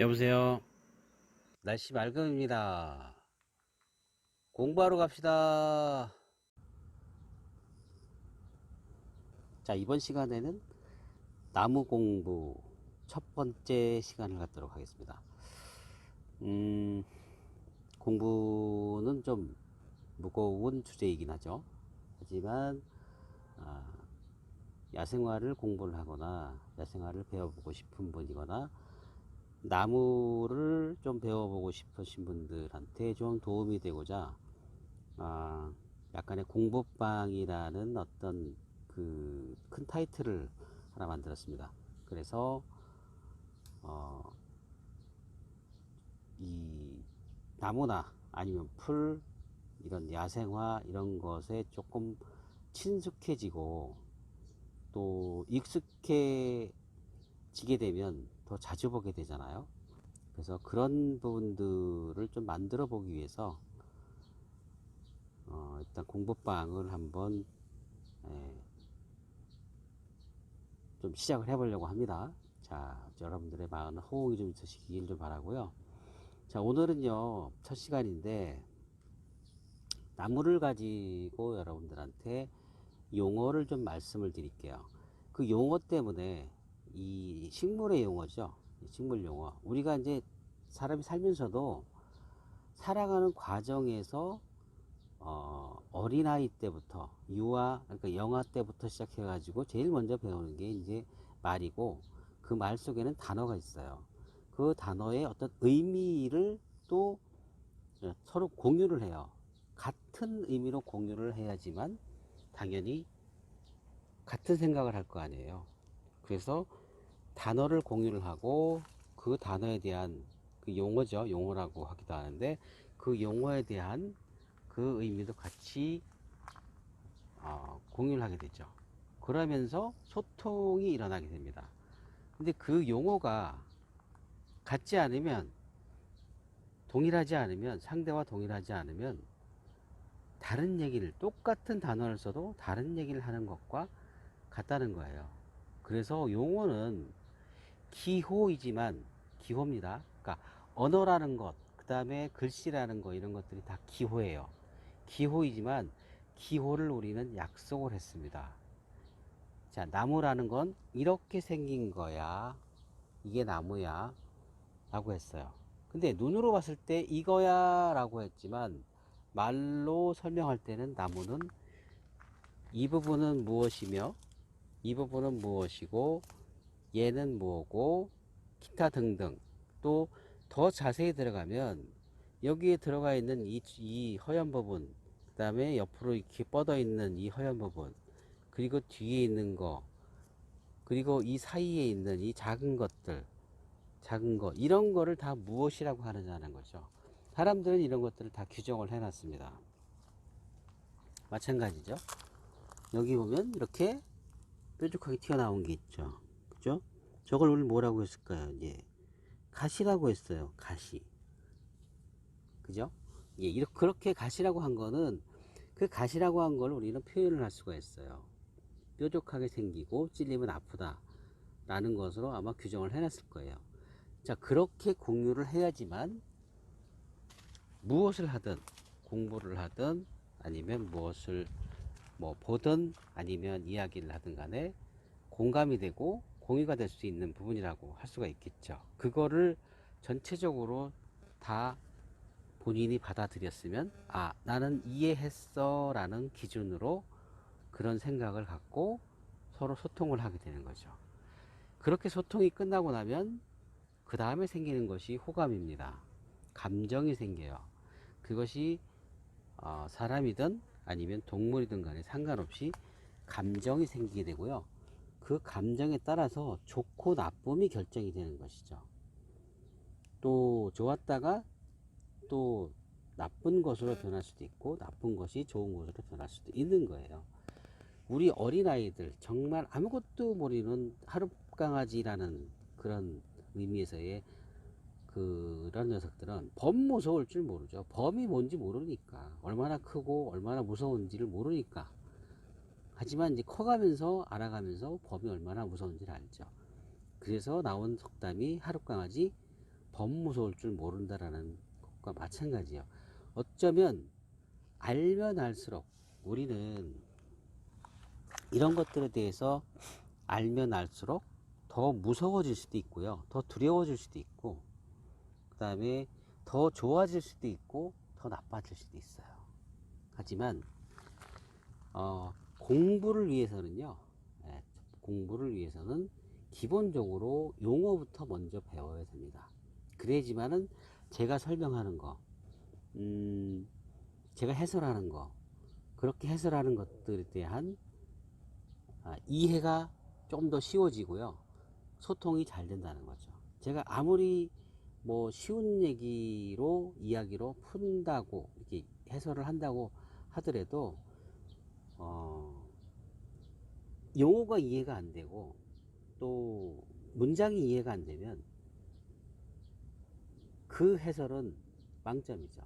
여보세요. 날씨 맑음입니다. 공부하러 갑시다. 자, 이번 시간에는 나무 공부 첫 번째 시간을 갖도록 하겠습니다. 음, 공부는 좀 무거운 주제이긴 하죠. 하지만, 아, 야생화를 공부를 하거나 야생화를 배워보고 싶은 분이거나 나무를 좀 배워보고 싶으신 분들한테 좀 도움이 되고자 아, 약간의 공부방이라는 어떤 그 큰 타이틀을 하나 만들었습니다. 그래서 어, 이 나무나 아니면 풀 이런 야생화 이런 것에 조금 친숙해지고 또 익숙해지게 되면 더 자주 보게 되잖아요. 그래서 그런 부분들을 좀 만들어 보기 위해서 어, 일단 공부방을 한번 예, 좀 시작을 해보려고 합니다. 자, 여러분들의 많은 호응이 좀 있으시길 좀 바라고요. 자, 오늘은요 첫 시간인데 나무를 가지고 여러분들한테 용어를 좀 말씀을 드릴게요. 그 용어 때문에 이 식물의 용어죠. 이 식물 용어. 우리가 이제 사람이 살면서도 살아가는 과정에서 어, 어린아이 때부터 유아 그러니까 영아 때부터 시작해 가지고 제일 먼저 배우는 게 이제 말이고 그 말 속에는 단어가 있어요. 그 단어의 어떤 의미를 또 서로 공유를 해요. 같은 의미로 공유를 해야지만 당연히 같은 생각을 할 거 아니에요. 그래서 단어를 공유를 하고 그 단어에 대한 그 용어죠. 용어라고 하기도 하는데 그 용어에 대한 그 의미도 같이 어, 공유를 하게 되죠. 그러면서 소통이 일어나게 됩니다. 근데 그 용어가 같지 않으면 동일하지 않으면 상대와 동일하지 않으면 다른 얘기를 똑같은 단어를 써도 다른 얘기를 하는 것과 같다는 거예요. 그래서 용어는 기호이지만 기호입니다. 그러니까 언어라는 것, 그 다음에 글씨라는 거 이런 것들이 다 기호예요. 기호이지만 기호를 우리는 약속을 했습니다. 자, 나무라는 건 이렇게 생긴 거야. 이게 나무야. 라고 했어요. 근데 눈으로 봤을 때 이거야 라고 했지만 말로 설명할 때는 나무는 이 부분은 무엇이며 이 부분은 무엇이고 얘는 뭐고 기타 등등. 또 더 자세히 들어가면 여기에 들어가 있는 이, 이 허연 부분 그 다음에 옆으로 이렇게 뻗어 있는 이 허연 부분 그리고 뒤에 있는 거 그리고 이 사이에 있는 이 작은 것들 작은 거 이런 거를 다 무엇이라고 하느냐는 거죠. 사람들은 이런 것들을 다 규정을 해 놨습니다. 마찬가지죠. 여기 보면 이렇게 뾰족하게 튀어나온 게 있죠. 그죠? 저걸 우리 뭐라고 했을까요? 예. 가시라고 했어요. 가시. 그죠? 예, 이렇게, 그렇게 가시라고 한 거는 그 가시라고 한 걸 우리는 표현을 할 수가 있어요. 뾰족하게 생기고 찔리면 아프다. 라는 것으로 아마 규정을 해놨을 거예요. 자, 그렇게 공유를 해야지만 무엇을 하든 공부를 하든 아니면 무엇을 뭐 보든 아니면 이야기를 하든 간에 공감이 되고 공유가 될 수 있는 부분이라고 할 수가 있겠죠. 그거를 전체적으로 다 본인이 받아들였으면 아 나는 이해했어 라는 기준으로 그런 생각을 갖고 서로 소통을 하게 되는 거죠. 그렇게 소통이 끝나고 나면 그 다음에 생기는 것이 호감입니다. 감정이 생겨요. 그것이 어, 사람이든 아니면 동물이든 간에 상관없이 감정이 생기게 되고요. 그 감정에 따라서 좋고 나쁨이 결정이 되는 것이죠. 또 좋았다가 또 나쁜 것으로 변할 수도 있고 나쁜 것이 좋은 것으로 변할 수도 있는 거예요. 우리 어린아이들 정말 아무것도 모르는 하룻강아지라는 그런 의미에서의 그런 녀석들은 범 무서울 줄 모르죠. 범이 뭔지 모르니까. 얼마나 크고 얼마나 무서운지를 모르니까. 하지만 이제 커가면서 알아가면서 범이 얼마나 무서운지를 알죠. 그래서 나온 속담이 하룻강아지 더 무서울 줄 모른다라는 것과 마찬가지예요. 어쩌면 알면 알수록 우리는 이런 것들에 대해서 알면 알수록 더 무서워질 수도 있고요. 더 두려워질 수도 있고, 그 다음에 더 좋아질 수도 있고, 더 나빠질 수도 있어요. 하지만, 어, 공부를 위해서는요, 예, 공부를 위해서는 기본적으로 용어부터 먼저 배워야 됩니다. 그래야지만은 제가 설명하는 거, 음, 제가 해설하는 거, 그렇게 해설하는 것들에 대한 아, 이해가 좀 더 쉬워지고요. 소통이 잘 된다는 거죠. 제가 아무리 뭐 쉬운 얘기로 이야기로 푼다고 이렇게 해설을 한다고 하더라도 어, 용어가 이해가 안 되고 또 문장이 이해가 안 되면 그 해설은 망점이죠.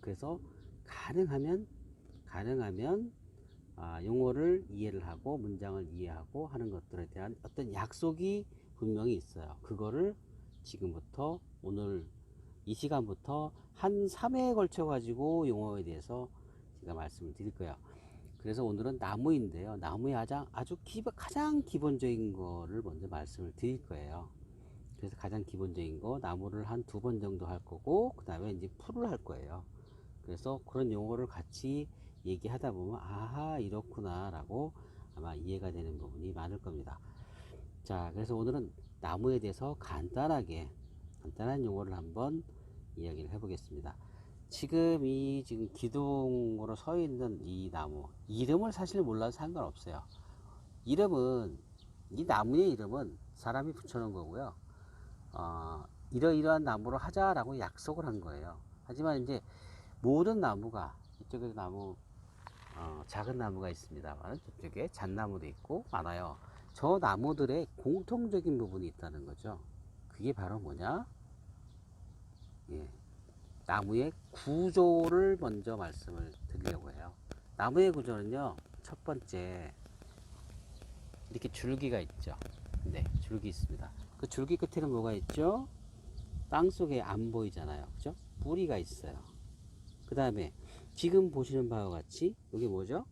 그래서 가능하면 가능하면 아, 용어를 이해를 하고 문장을 이해하고 하는 것들에 대한 어떤 약속이 분명히 있어요. 그거를 지금부터 오늘 이 시간부터 한 3회에 걸쳐 가지고 용어에 대해서 제가 말씀을 드릴 거예요. 그래서 오늘은 나무인데요. 나무의 아주, 아주 기, 가장 기본적인 거를 먼저 말씀을 드릴 거예요. 그래서 가장 기본적인 거 나무를 한 두 번 정도 할 거고 그 다음에 이제 풀을 할 거예요. 그래서 그런 용어를 같이 얘기하다 보면 아하 이렇구나 라고 아마 이해가 되는 부분이 많을 겁니다. 자 그래서 오늘은 나무에 대해서 간단하게 간단한 용어를 한번 이야기를 해보겠습니다. 지금 이 지금 기둥으로 서 있는 이 나무 이름을 사실 몰라도 상관없어요. 이름은 이 나무의 이름은 사람이 붙여놓은 거고요. 어, 이러이러한 나무로 하자라고 약속을 한 거예요. 하지만 이제 모든 나무가 이쪽에 나무 어, 작은 나무가 있습니다만 저쪽에 잣나무도 있고 많아요. 저 나무들의 공통적인 부분이 있다는 거죠. 그게 바로 뭐냐? 예, 나무의 구조를 먼저 말씀을 드리려고 해요. 나무의 구조는요, 첫 번째 이렇게 줄기가 있죠. 네, 줄기 있습니다. 그 줄기 끝에는 뭐가 있죠? 땅 속에 안 보이잖아요. 그죠? 뿌리가 있어요. 그 다음에 지금 보시는 바와 같이 이게 뭐죠?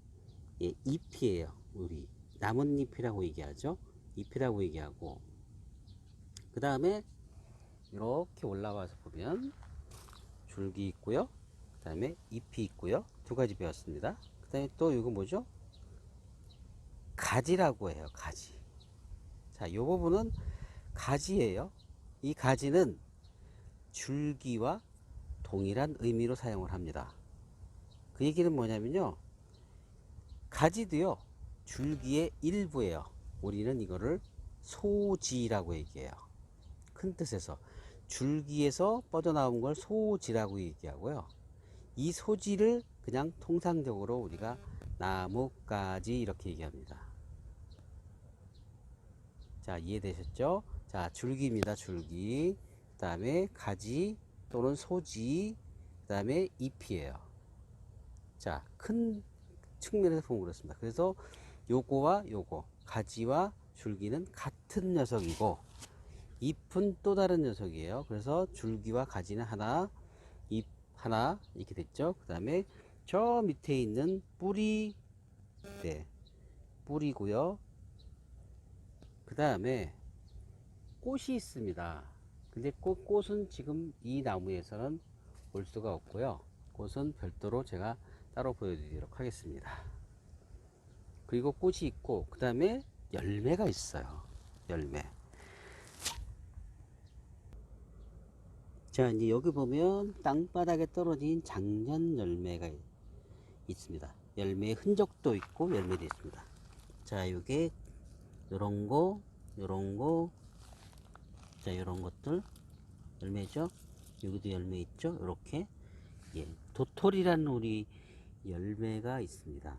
예, 잎이에요. 우리 나뭇잎이라고 얘기하죠. 잎이라고 얘기하고 그 다음에 이렇게 올라와서 보면 줄기 있고요. 그 다음에 잎이 있고요. 두 가지 배웠습니다. 그 다음에 또 이거 뭐죠? 가지라고 해요. 가지. 자, 이 부분은 가지예요. 이 가지는 줄기와 동일한 의미로 사용을 합니다. 그 얘기는 뭐냐면요. 가지도요. 줄기의 일부예요. 우리는 이거를 소지라고 얘기해요. 큰 뜻에서 줄기에서 뻗어나온 걸 소지라고 얘기하고요. 이 소지를 그냥 통상적으로 우리가 나뭇가지 이렇게 얘기합니다. 자, 이해되셨죠? 자, 줄기입니다. 줄기. 그 다음에 가지 또는 소지. 그 다음에 잎이에요. 자, 큰 측면에서 보면 그렇습니다. 그래서 요거와 요거, 가지와 줄기는 같은 녀석이고, 잎은 또 다른 녀석이에요. 그래서 줄기와 가지는 하나, 잎 하나, 이렇게 됐죠. 그 다음에 저 밑에 있는 뿌리, 네, 뿌리고요. 그 다음에 꽃이 있습니다. 근데 꽃, 꽃은 지금 이 나무에서는 볼 수가 없고요. 꽃은 별도로 제가 따로 보여드리도록 하겠습니다. 그리고 꽃이 있고, 그 다음에 열매가 있어요. 열매. 자, 이제 여기 보면 땅바닥에 떨어진 작년 열매가 있습니다. 열매의 흔적도 있고, 열매도 있습니다. 자, 요게, 요런 거, 요런 거, 자, 요런 것들, 열매죠? 여기도 열매 있죠? 요렇게. 예, 도토리라는 우리 열매가 있습니다.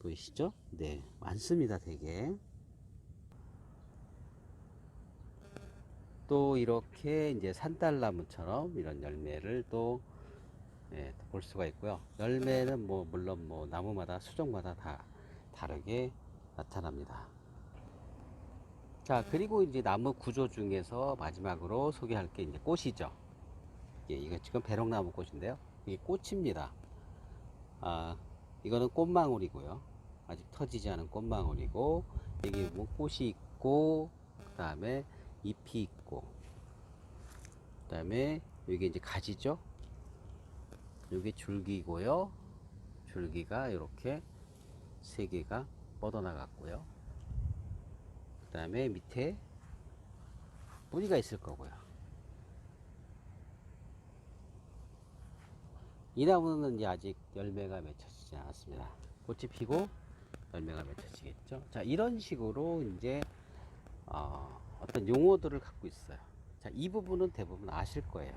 보이시죠? 네, 많습니다, 되게. 또 이렇게 이제 산딸나무처럼 이런 열매를 또 예, 볼 수가 있고요. 열매는 뭐 물론 뭐 나무마다 수종마다 다 다르게 나타납니다. 자, 그리고 이제 나무 구조 중에서 마지막으로 소개할 게 이제 꽃이죠. 예, 이거 지금 배롱나무 꽃인데요. 이게 꽃입니다. 아, 이거는 꽃망울이고요. 아직 터지지 않은 꽃망울이고, 여기 뭐 꽃이 있고, 그 다음에 잎이 있고, 그 다음에 여기 이제 가지죠. 여기 줄기고요. 줄기가 이렇게 세 개가 뻗어나갔고요. 그 다음에 밑에 뿌리가 있을 거고요. 이 나무는 아직 열매가 맺혀지지 않았습니다. 꽃이 피고 열매가 맺혀지겠죠. 자, 이런 식으로 이제 어, 어떤 용어들을 갖고 있어요. 자, 이 부분은 대부분 아실 거예요.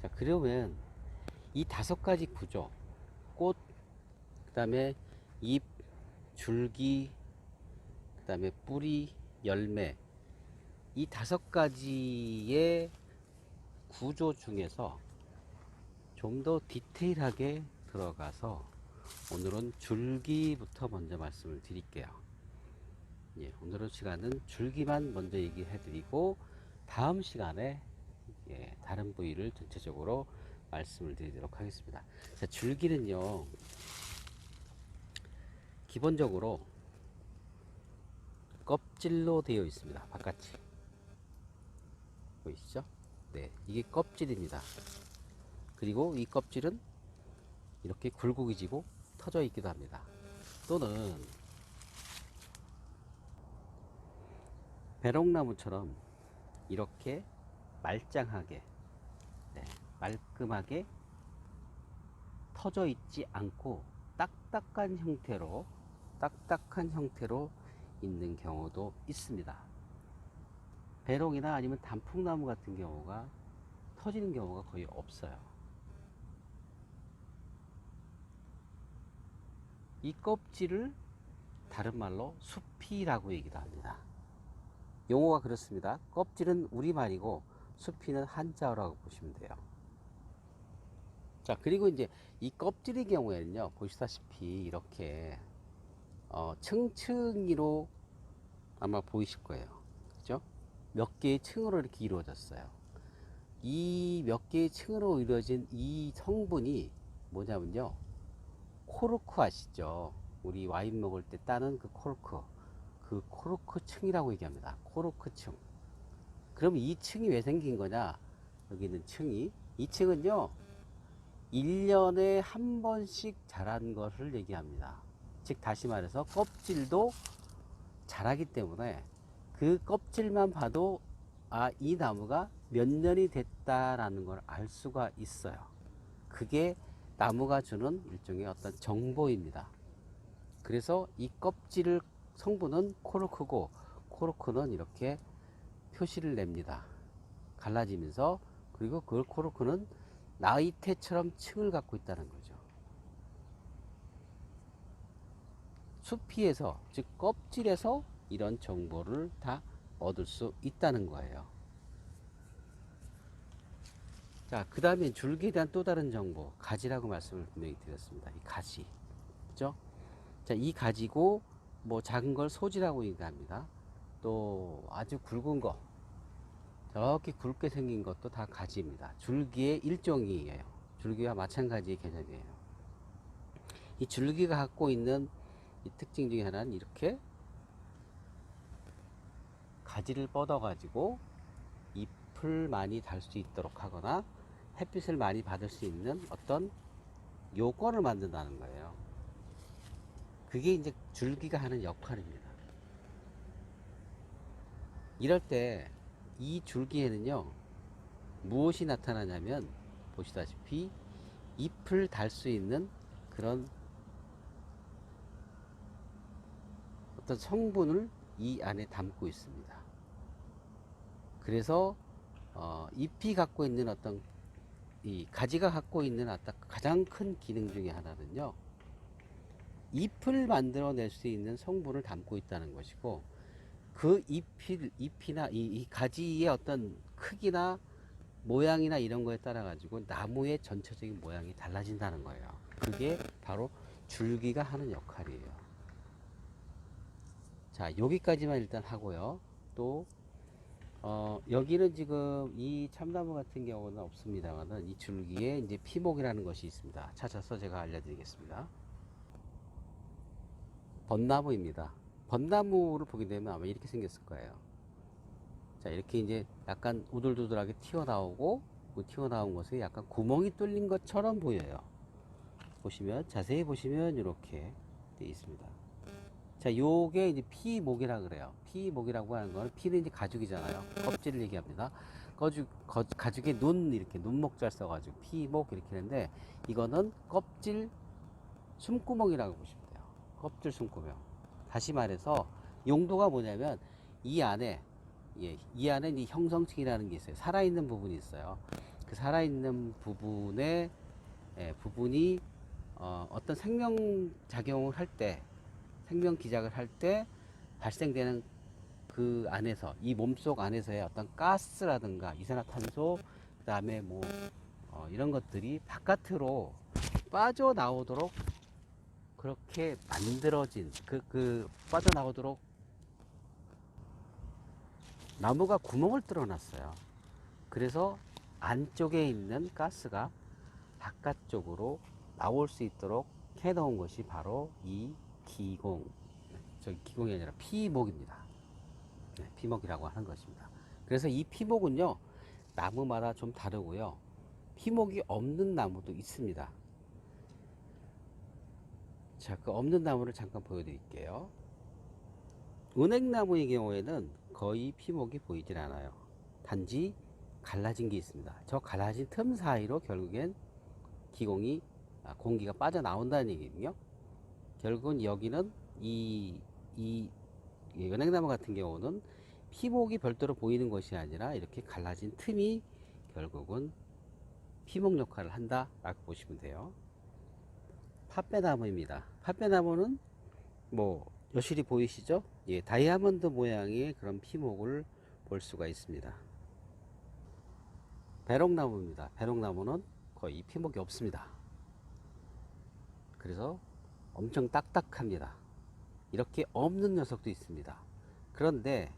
자, 그러면 이 다섯 가지 구조, 꽃, 그 다음에 잎, 줄기, 그 다음에 뿌리, 열매, 이 다섯 가지의 구조 중에서 좀 더 디테일하게 들어가서 오늘은 줄기부터 먼저 말씀을 드릴게요. 예, 오늘은 시간은 줄기만 먼저 얘기해 드리고 다음 시간에 예, 다른 부위를 전체적으로 말씀을 드리도록 하겠습니다. 자, 줄기는요, 기본적으로 껍질로 되어 있습니다. 바깥이. 보이시죠? 네, 이게 껍질입니다. 그리고 이 껍질은 이렇게 굴곡이 지고 터져 있기도 합니다. 또는 배롱나무처럼 이렇게 말짱하게 네, 말끔하게 터져 있지 않고 딱딱한 형태로 딱딱한 형태로 있는 경우도 있습니다. 배롱이나 아니면 단풍나무 같은 경우가 터지는 경우가 거의 없어요. 이 껍질을 다른 말로 수피라고 얘기도 합니다. 용어가 그렇습니다. 껍질은 우리말이고 수피는 한자어라고 보시면 돼요. 자, 그리고 이제 이 껍질의 경우에는요, 보시다시피 이렇게 어, 층층이로 아마 보이실 거예요. 그죠? 몇 개의 층으로 이렇게 이루어졌어요. 이 몇 개의 층으로 이루어진 이 성분이 뭐냐면요. 코르크 아시죠? 우리 와인 먹을 때 따는 그 코르크. 그 코르크 층이라고 얘기합니다. 코르크 층. 그럼 이 층이 왜 생긴 거냐? 여기 있는 층이. 이 층은요, 1년에 한 번씩 자란 것을 얘기합니다. 즉, 다시 말해서 껍질도 자라기 때문에 그 껍질만 봐도 아, 이 나무가 몇 년이 됐다라는 걸 알 수가 있어요. 그게 나무가 주는 일종의 어떤 정보입니다. 그래서 이 껍질을 성분은 코르크고 코르크는 이렇게 표시를 냅니다. 갈라지면서 그리고 그 코르크는 나이테처럼 층을 갖고 있다는 거죠. 수피에서 즉 껍질에서 이런 정보를 다 얻을 수 있다는 거예요. 자, 그 다음에 줄기에 대한 또 다른 정보, 가지라고 말씀을 분명히 드렸습니다. 이 가지. 그죠? 자, 이 가지고, 뭐 작은 걸 소지라고 얘기합니다. 또 아주 굵은 거, 저렇게 굵게 생긴 것도 다 가지입니다. 줄기의 일종이에요. 줄기와 마찬가지의 개념이에요. 이 줄기가 갖고 있는 이 특징 중에 하나는 이렇게 가지를 뻗어 가지고 잎을 많이 달 수 있도록 하거나 햇빛을 많이 받을 수 있는 어떤 요건을 만든다는 거예요. 그게 이제 줄기가 하는 역할입니다. 이럴 때 이 줄기에는요, 무엇이 나타나냐면, 보시다시피 잎을 달 수 있는 그런 어떤 성분을 이 안에 담고 있습니다. 그래서 어, 잎이 갖고 있는 어떤 이 가지가 갖고 있는 가장 큰 기능 중에 하나는요. 잎을 만들어낼 수 있는 성분을 담고 있다는 것이고 그 잎이, 잎이나 이, 이 가지의 어떤 크기나 모양이나 이런 거에 따라 가지고 나무의 전체적인 모양이 달라진다는 거예요. 그게 바로 줄기가 하는 역할이에요. 자, 여기까지만 일단 하고요. 또, 어, 여기는 지금 이 참나무 같은 경우는 없습니다만은 이 줄기에 이제 피목이라는 것이 있습니다. 찾아서 제가 알려드리겠습니다. 벚나무입니다. 벚나무를 보게 되면 아마 이렇게 생겼을 거예요. 자, 이렇게 이제 약간 우들두들하게 튀어나오고 그 튀어나온 것에 약간 구멍이 뚫린 것처럼 보여요. 보시면 자세히 보시면 이렇게 되어 있습니다. 자, 요게 이제 피목이라 그래요. 피목이라고 하는 거는 피는 이제 가죽이잖아요. 껍질을 얘기합니다. 가죽, 거- 가죽에 눈 이렇게 눈목잘 써가지고 피목 이렇게 하는데 이거는 껍질 숨구멍이라고 보시면. 껍질 숨구멍. 다시 말해서 용도가 뭐냐면 이 안에 예, 이 안에 이 형성층이라는 게 있어요. 살아있는 부분이 있어요. 그 살아있는 부분에 예, 부분이 어, 어떤 생명 작용을 할 때, 생명 기작을 할 때 발생되는 그 안에서 이 몸속 안에서의 어떤 가스라든가 이산화탄소, 그 다음에 뭐 어, 이런 것들이 바깥으로 빠져 나오도록 그렇게 만들어진 그, 그 빠져나오도록 나무가 구멍을 뚫어놨어요. 그래서 안쪽에 있는 가스가 바깥쪽으로 나올 수 있도록 해놓은 것이 바로 이 기공, 저기 기공이 아니라 피목입니다. 네, 피목이라고 하는 것입니다. 그래서 이 피목은요, 나무마다 좀 다르고요. 피목이 없는 나무도 있습니다. 자, 그 없는 나무를 잠깐 보여드릴게요. 은행나무의 경우에는 거의 피목이 보이질 않아요. 단지 갈라진 게 있습니다. 저 갈라진 틈 사이로 결국엔 기공이 아, 공기가 빠져나온다는 얘기거든요. 결국은 여기는 이, 이, 이 은행나무 같은 경우는 피목이 별도로 보이는 것이 아니라 이렇게 갈라진 틈이 결국은 피목 역할을 한다 라고 보시면 돼요. 팥배나무입니다. 팥배나무는 뭐 여실히 보이시죠? 예, 다이아몬드 모양의 그런 피목을 볼 수가 있습니다. 배롱나무입니다. 배롱나무는 거의 피목이 없습니다. 그래서 엄청 딱딱합니다. 이렇게 없는 녀석도 있습니다. 그런데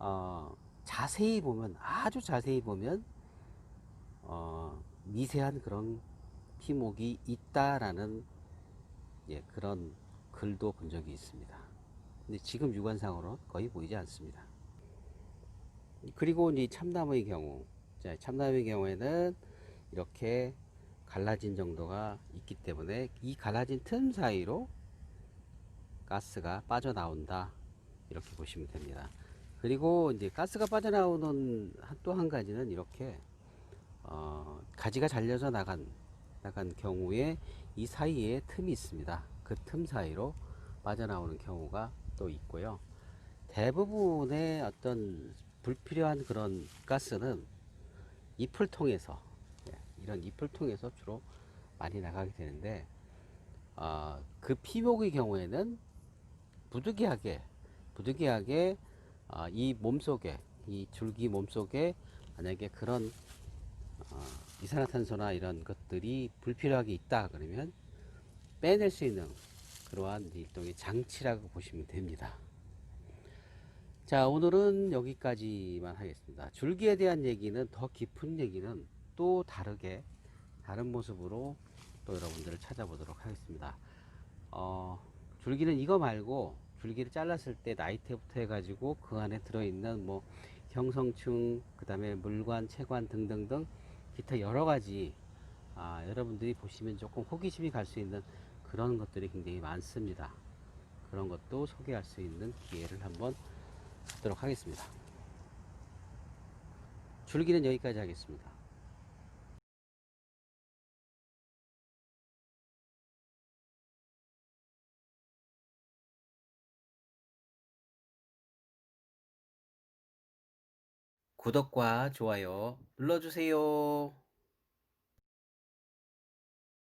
어, 자세히 보면 아주 자세히 보면 어, 미세한 그런 피목이 있다라는 예, 그런 글도 본 적이 있습니다. 근데 지금 육안상으로 거의 보이지 않습니다. 그리고 이 참나무의 경우, 자, 참나무의 경우에는 이렇게 갈라진 정도가 있기 때문에 이 갈라진 틈 사이로 가스가 빠져나온다. 이렇게 보시면 됩니다. 그리고 이제 가스가 빠져나오는 또 한 가지는 이렇게 어, 가지가 잘려져 나간 나간 경우에 이 사이에 틈이 있습니다. 그 틈 사이로 빠져나오는 경우가 또 있고요. 대부분의 어떤 불필요한 그런 가스는 잎을 통해서 예, 이런 잎을 통해서 주로 많이 나가게 되는데 어, 그 피목의 경우에는 부득이하게 부득이하게 어, 이 몸속에 이 줄기 몸속에 만약에 그런 어, 이산화탄소나 이런 것들이 불필요하게 있다 그러면 빼낼 수 있는 그러한 일종의 장치라고 보시면 됩니다. 자 오늘은 여기까지만 하겠습니다. 줄기에 대한 얘기는 더 깊은 얘기는 또 다르게 다른 모습으로 또 여러분들을 찾아보도록 하겠습니다. 어, 줄기는 이거 말고 줄기를 잘랐을 때 나이테부터 해가지고 그 안에 들어있는 뭐 형성층 그 다음에 물관 체관 등등등 기타 여러 가지 아, 여러분들이 보시면 조금 호기심이 갈 수 있는 그런 것들이 굉장히 많습니다. 그런 것도 소개할 수 있는 기회를 한번 갖도록 하겠습니다. 줄기는 여기까지 하겠습니다. 구독과 좋아요 눌러주세요.